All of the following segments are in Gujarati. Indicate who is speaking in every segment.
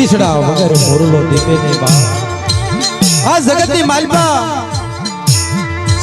Speaker 1: બિસડા વગર મોરલો દીપે ની બા. આ જગતની માલપા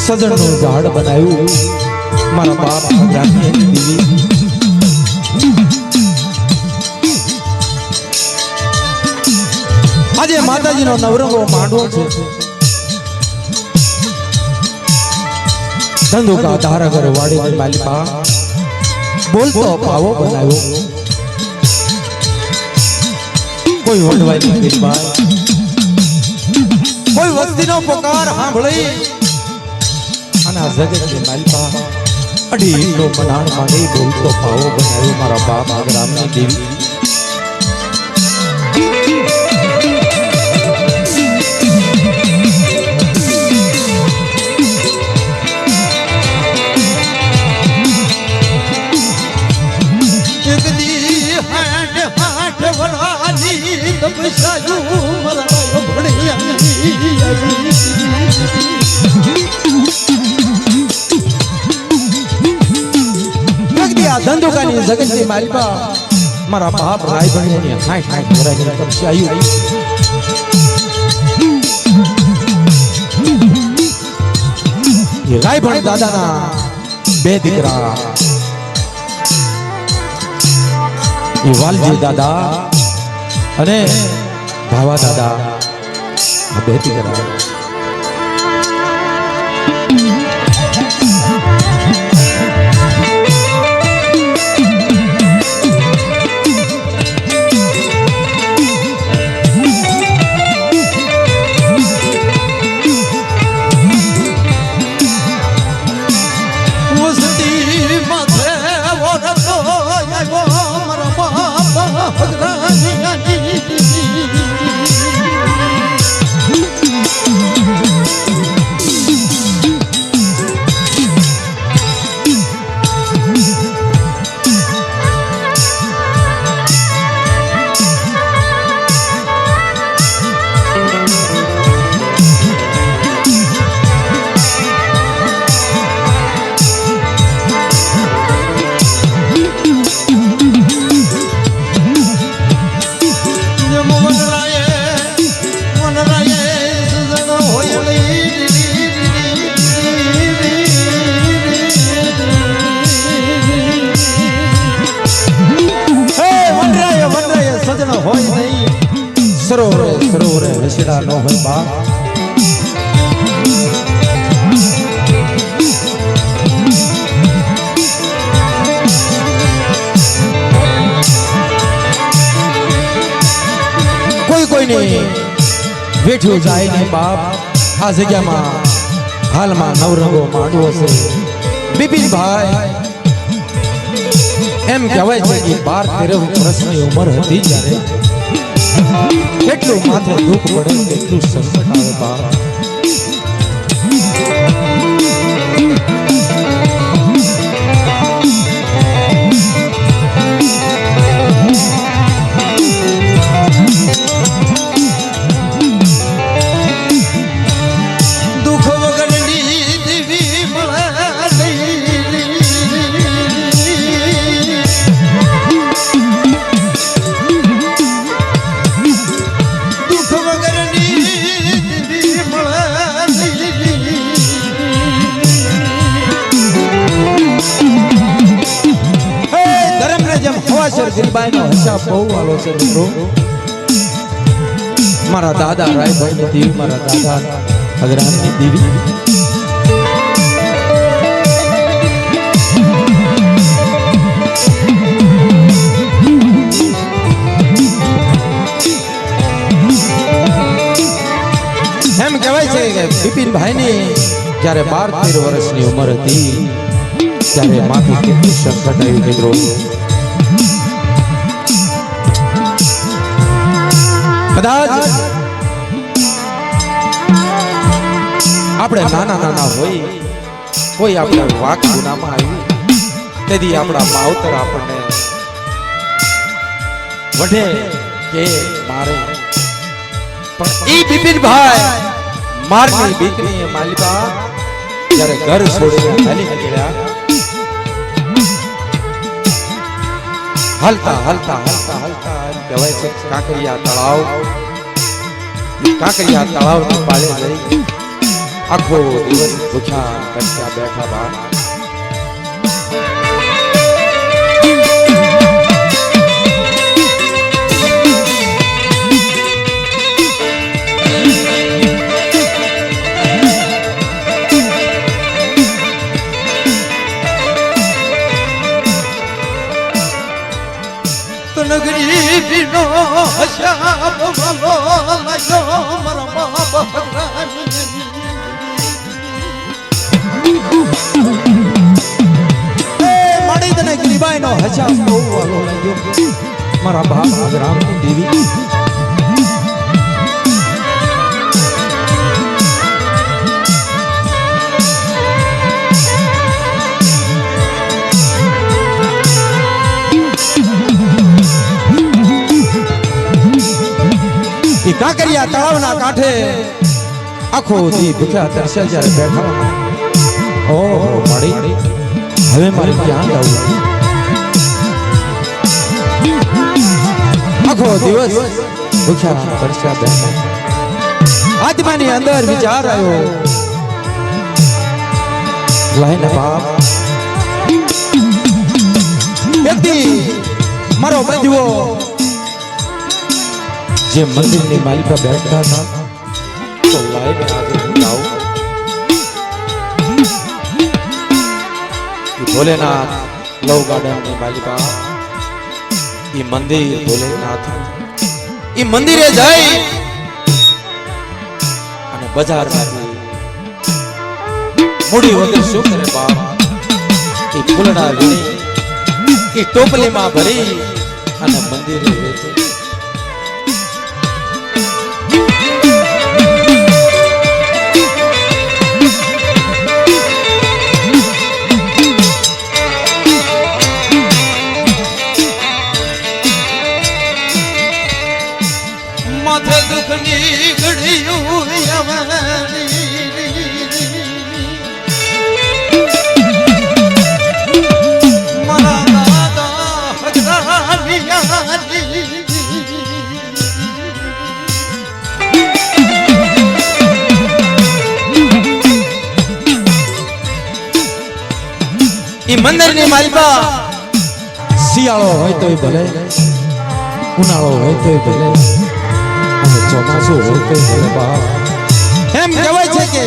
Speaker 1: સજણનું ઝાડ બનાવ્યું. મારા બાપ જાનકી દીવી આજે માતાજીનો નવરંગો માંડવો છે. ધંધુકા ધારગર વાડીની માલિકા બોલતો પાવો બનાવ્યો. કોઈ વડવાની કૃપા કોઈ વસ્તીનો પોકાર સાંભળી. અને આ જગતની માલિકા. અઢી નો મનાણ માંડી બોલતો પાવો બનાવ્યો મારા બાપ ગ્રામની દેવી. ધંધુકાની જગતની માલિકા મારા બાપ રાય બહેનોની હાઠ હાઠ વરાની તપસ્યાયું એ રાય ભણ દાદાના બે દીકરા. એ વાલજી દાદા અને ભાવા દાદા. બે દીકરા. જાય બાપ આ જગ્યામાં હાલમાં નવરંગો માંડવો છે. બિપિનભાઈ, એમ કહેવાય છે કે બાર તેર વર્ષની ઉંમર હતી જ્યારે કેટલું માથે દુઃખ પડે, કેટલું સંકટ આવે બાપ ધર્મને જેમ હવાસર દિલબાઈનો હિસાબ બહુ વાલો છે મિત્રો મારા દાદા રાયભાઈ દેવી મારા દાદા અગ્રામની દેવી એમ કહેવાય છે કે બિપિનભાઈની જ્યારે બાર તેર વર્ષની ઉંમર હતી ત્યારે માથે કેટલું સંકટ આવ્યું મિત્રો કદાચ આપણે નાના નાના હોય કોઈ આપણે વાક ગુનામાં આવ્યું તેથી આપણા માવતર આપણને વઢે કે મારે પણ ઈ બિપિનભાઈ મારની દીકરી માલિકા જ્યારે ઘર છોડીને હાલી નીકળ્યા હાલતા હાલતા હાલતા હાલતા કહેવાય છે કાંકરિયા તળાવ ઈ કાંકરિયા તળાવની પાળે જઈ આખો દિવસ ભૂખ્યા તરસ્યા બેઠા બા
Speaker 2: હશાબ વાલો લાગ્યો મારા બાપ
Speaker 1: એ માડી તને ગરીબાઈ નો હજાર બહુ વાલો લાગ્યો મારા બાપ રામની દેવી કાંકરિયા તળાવના કાંઠે આખો દી ભૂખ્યા તરસ્યા જ્યારે બેઠા ઓહો મળી હવે મારે ક્યાં જવું આખો દિવસ ભૂખ્યા તરસ્યા બેઠા આત્માની અંદર વિચાર આવ્યો લાઈને બાપ વ્યક્તિ મારો બંધુઓ જે મંદિરની માલિકા બેઠતા હતા. ભોલેનાથ લવ ગાર્ડનની માલિકા. ઈ મંદિર ભોલેનાથ. એ મંદિરે જઈ અને બજારમાંથી મૂડી વગર શું કરે બાપ? એ ફૂલડા લઈ એ ટોપલીમાં ભરી અને મંદિરે વેચે. ઉનાળો હોય તો ભલે અને ચોમાસું હોય તો ભલે બા એમ કહેવાય છે કે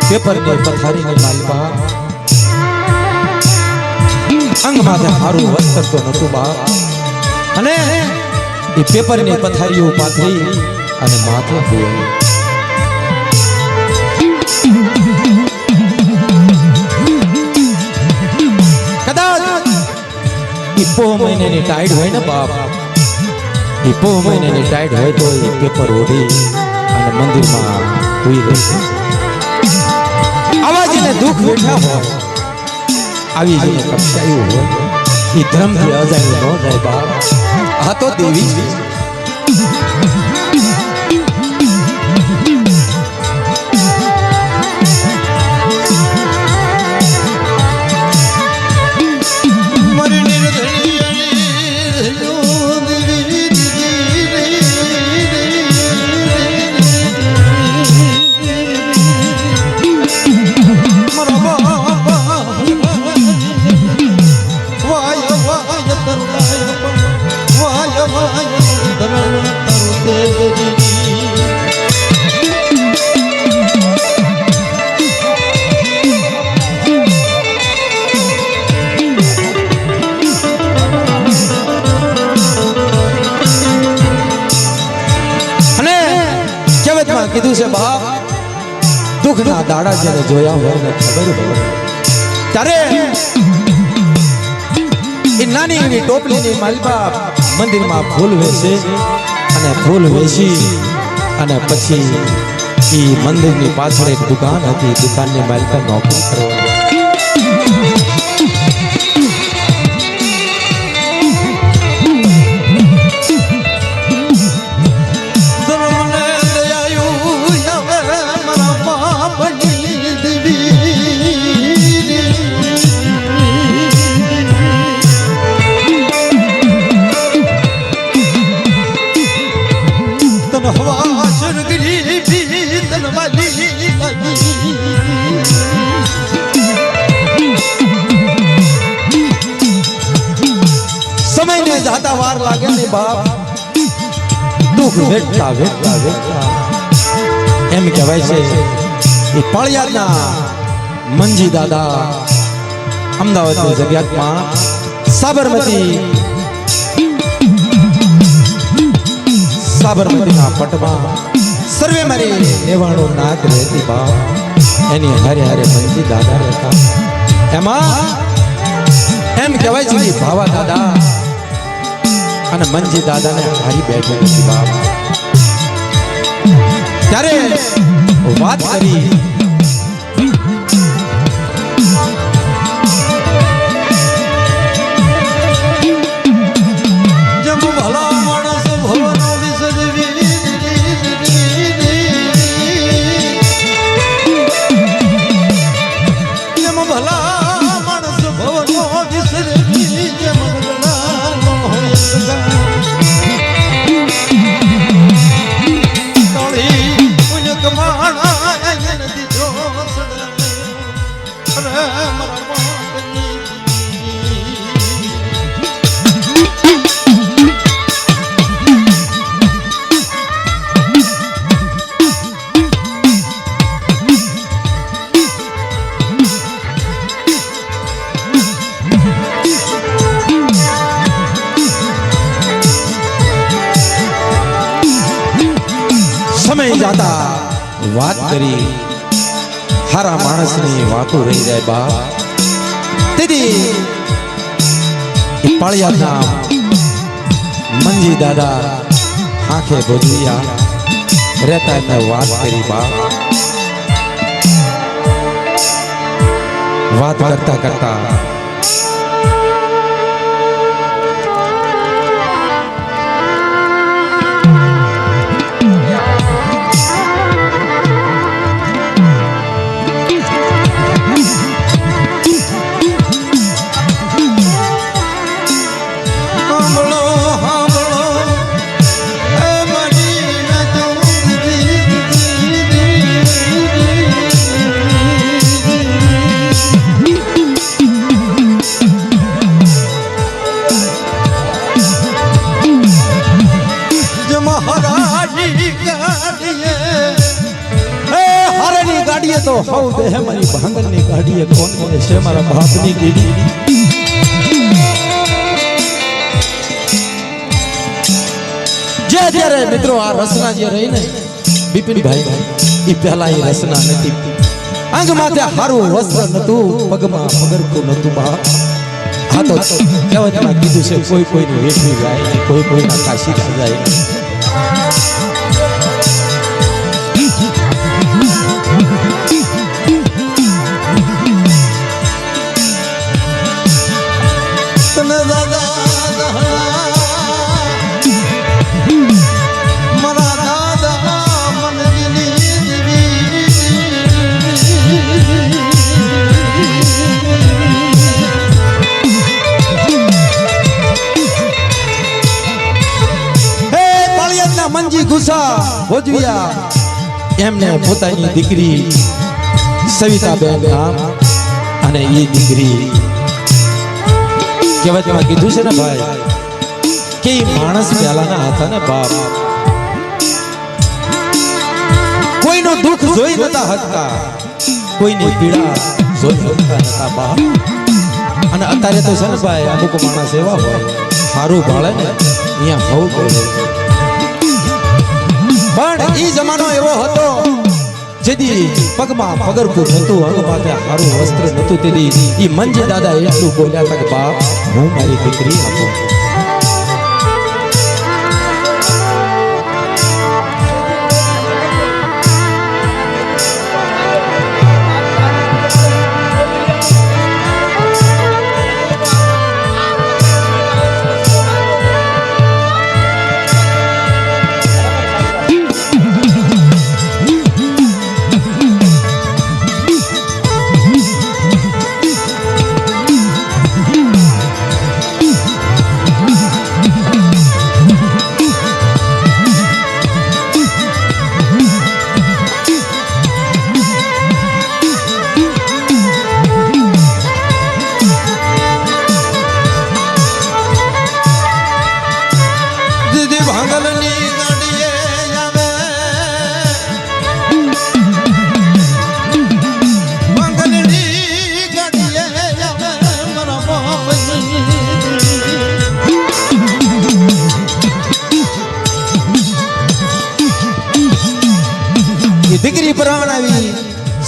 Speaker 1: પેપર પેપરની પથારીની માલિકા અંગ માથે સારું વસ્ત્ર તો નતું બા અને ઈ પેપરની પથારીઓ પાથરી અને માથે ધોઈ કદાચ એ પોહ મહિનાની ટાઈડ હોય ને બાપ ઈ પોહ મહિનાની ટાઈડ હોય તો એ પેપર ઓઢી અને મંદિરમાં સુઈ રહેશે આવા જેને દુઃખ વેઠા હોય. આવી જેને કપસાયું હોય. એ ધર્મથી અજાયું ન જાય બાપ. આ તો દેવી. ટોપલીની માલબાપ મંદિરમાં ફૂલ વેચે અને ફૂલ વેચી અને પછી એ મંદિરની પાછળ એક દુકાન હતી, દુકાનની માલિકા નોકરી કરવા બાપ. દુઃખ વેઠતા વેઠતા વેઠતા. એમ કહેવાય છે એ પાળિયાદના મંજી દાદા અમદાવાદની જગ્યામાં સાબરમતી સાબરમતીના પટમાં સર્વે મારી લેવાણો નાક રહેતી બાપ. એની હારે હારે મંજી દાદા રહેતા. એમાં એમ કહેવાય છે ભાવા દાદા અને મંજી દાદાને હારી બેઠી હતી બાપ ત્યારે વાત કરી રહી જાય બાપ. તેથી એ પાળિયાદના મંજી દાદા, આંખે ભોજિયા, રહેતા એમને વાત કરી બાપ. વાત કરતા કરતા ગાડીએ તો હવ દેહ મારી ભાંગલની ગાડીએ કોણ મને છે મારા બાપની દીદી જે અત્યારે મિત્રો આ રસના જે રહી ને બિપિનભાઈ એ પહેલા એ રસના નથી અંગ માથે હારું વસ્ત્ર નતું પગમાં પગરખું નતું બા હા તો કહેવતમાં કીધું છે કોઈ કોઈની વેઠવી જાય ને કોઈ કોઈના કાશી જાય એમને પોતાની દીકરી સવિતાબેન નામ અને એ દીકરી કહેવતમાં કીધું છે ને ભાઈ, કે એ માણસ પહેલાના હતા ને બાપ. કોઈનું દુઃખ જોઈ નતા હતા કોઈની પીડા જોઈ નતા હતા બાપ. અને અત્યારે તો છે ને ભાઈ, અમુક માણસ એવા હોય સારું ભાળે ને, અહીંયા હોવું પડે પણ ઈ જમાનો એવો હતો જેથી પગમાં પગરખું નતું અંગ માથે સારું વસ્ત્ર નતું તેથી ઈ મંજી દાદા એટલું બોલ્યા હતા કે બાપ હું મારી દીકરી આપું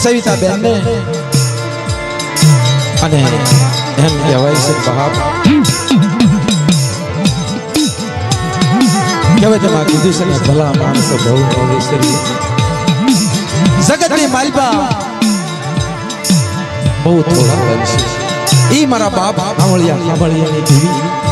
Speaker 1: સવિતા બેન ને અને એમ કહેવાય છે બાપ કહેવાય તેમાં કીધું છે ને ભલા માણસો બહુ ન વિસરી જગતની માલપા બહુ થોડા બનશે ઈ મારા બાપ આંવળિયા ખાંભળિયાની દેવી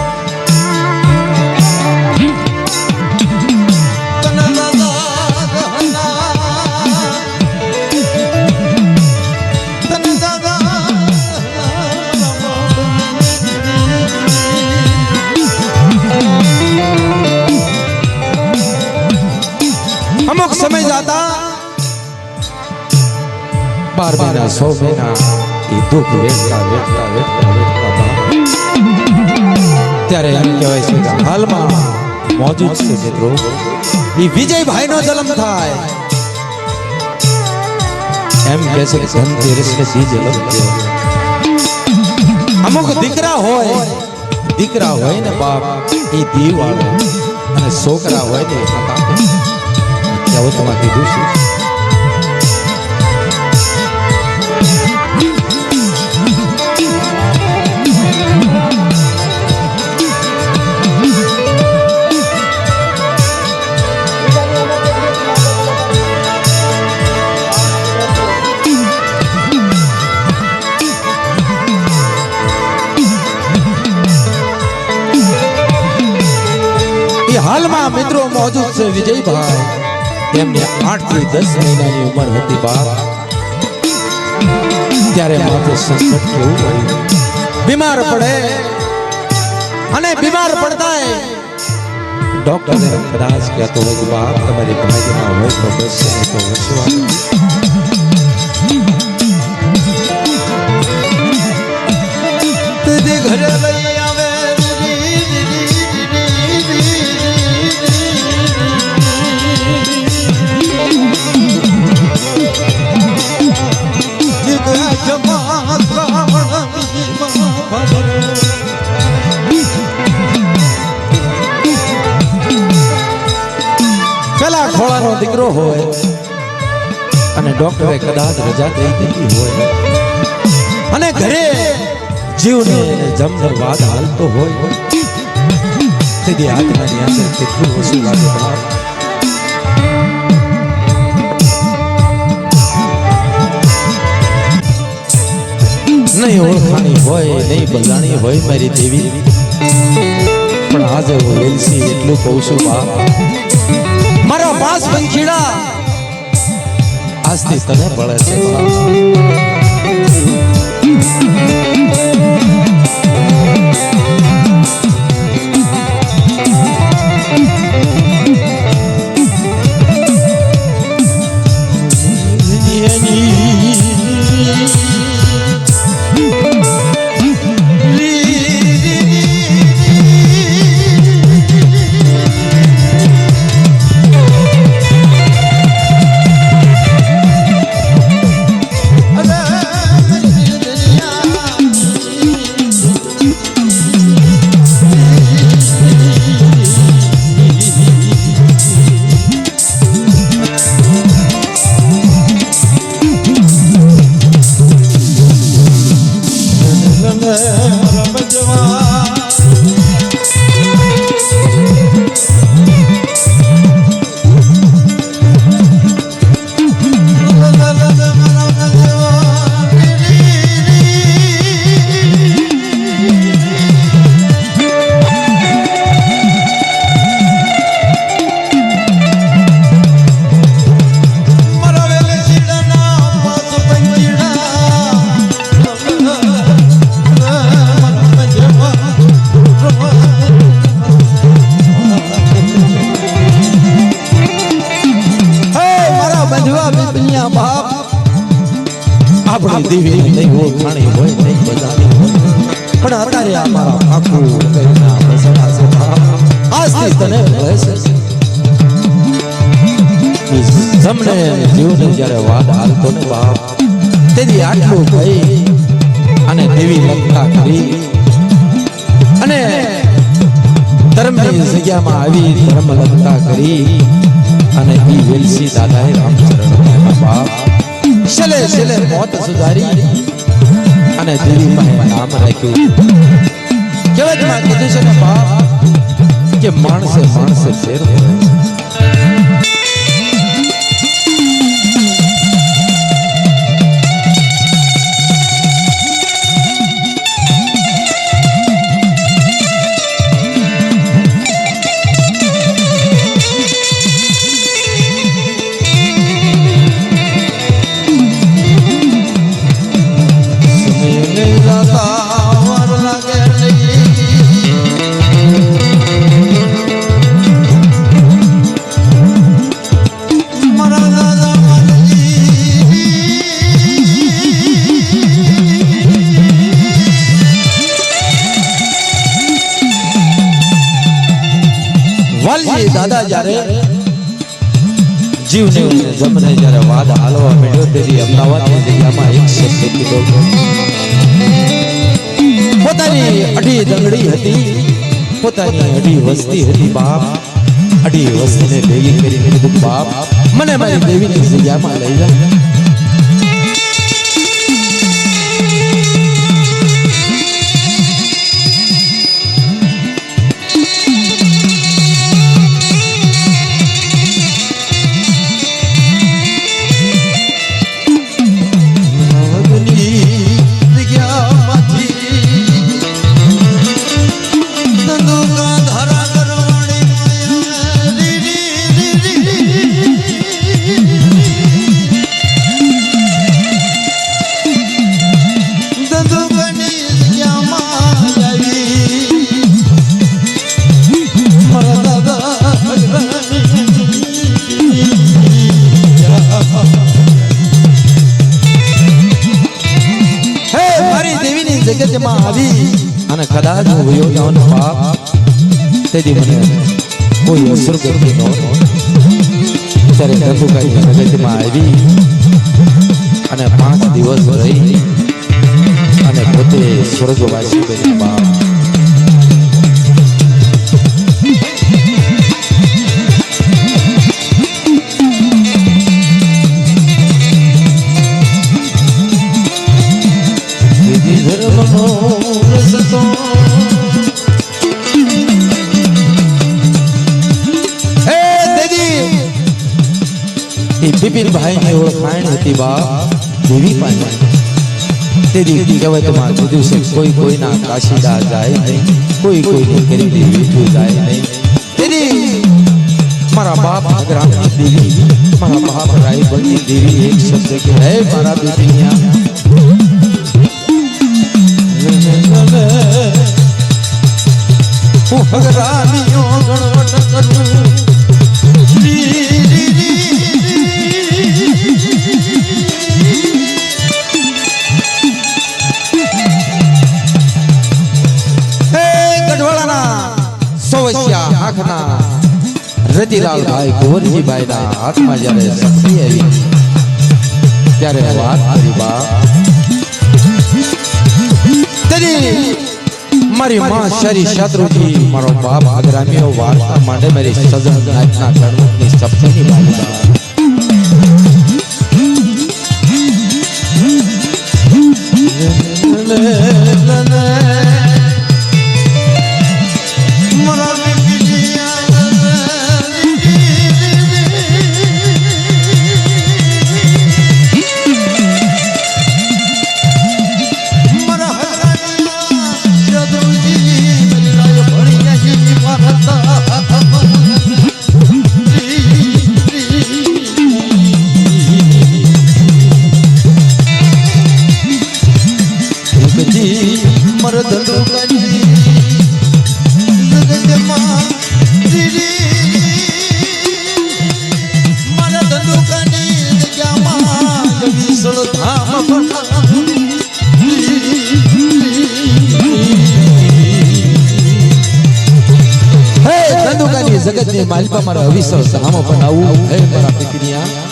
Speaker 1: બાર મહિના સો મહિના એ દુઃખ વેઠતા વેઠતા વેઠતા વેઠતા બાપ. ત્યારે એમ કહેવાય છે કે હાલમાં મોજૂદ છે મિત્રો એ વિજયભાઈ નો જન્મ થાય એમ કહે છે કે ધનતેરસ ને બીજ અલગ થયો. અમુક દીકરા હોય દીકરા હોય ને બાપ એ દીવ આવે અને છોકરા હોય ને એ ખાતા કેવું તમારે કીધું છે મિત્રો મોજૂદ છે વિજયભાઈ તેમને આઠ થી દસ મહિનાની ઉંમર હતી બાપ ત્યારે માથે સંકટ કેવું પડ્યું બીમાર પડે અને બીમાર પડતા ડોક્ટરે કદાચ કહેતો હોય કે બાપ તમારી ભાગ્યમાં હોય તો બસ નહીં તો વસવા
Speaker 2: તુજે ઘરે લઈ
Speaker 1: ખોળાનો દીકરો હોય અને ડોક્ટરે કદાચ રજા દઈ દીધી હોય. અને ઘરે જીવને જમદર વાદ હાલતો હોય. તેથી આત્માની અંદર કેટલું ઓછું લાગે નહીં ઓળખાણી હોય, નહીં બજાણી હોય મારી દેવી. પણ આજે હું એલસી એટલું કહું છું, બાપ. મારો વાસ પંખીડા આજથી તને પડે છે. આવી ધર્મ લંકા કરી અને ઈ વેલસી દાદાએ રામચરણ બાપ છેલ્લે છેલ્લે મોત સુધારી અને દેવી પાસે નામ રાખ્યું. કહેવતમાં કીધું છે ને બાપ કે માણસે માણસે ફેર હોય વાલજી દાદા જ્યારે જીવને જમને જ્યારે વાદ હાલવા મળ્યો તેથી અમદાવાદની જગ્યામાં એક શબ્દ કીધો પોતાની અઢી દંગડી હતી પોતાની અઢી વસ્તી હતી બાપ અઢી વસ્તીને ભેગી કરીને કીધું બાપ મને મારી દેવીની જગ્યામાં લઈ જા તેથી મને કોઈ અસર કરતી ન ત્યારે ધંધુકાની જગતમાં આવી અને પાંચ દિવસ રહી અને પોતે સ્વર્ગવાસી હતી બાપ દેવી પાસે તેદી કહેવતમાં કીધું છે કોઈ કોઈના કાશીદા જાય નહીં કોઈ કોઈની ગરીબી વીઠું જાય નહીં તેદી મારા બાપ અગ્રામની દેવી મારા બાપ રાયબલની દેવી એક શબ્દ કે હે મારા બિપિનિયા
Speaker 2: હું ભગરાનીઓ ગણવટ કરું
Speaker 1: રતિલાલભાઈ કુંવરજીભાઈના હાથમાં જ્યારે શક્તિ આવી ત્યારે વાત કરી બા તેની મારી માં શરી શત્રુજી મારો બાપ અગ્રામીઓ વાર્તા માંડે મારી સજન નાચના કણવટની સપ્તની બાજુ માલિકા મારા અવિસર સામો બનાવું હે મારા પિતરિયા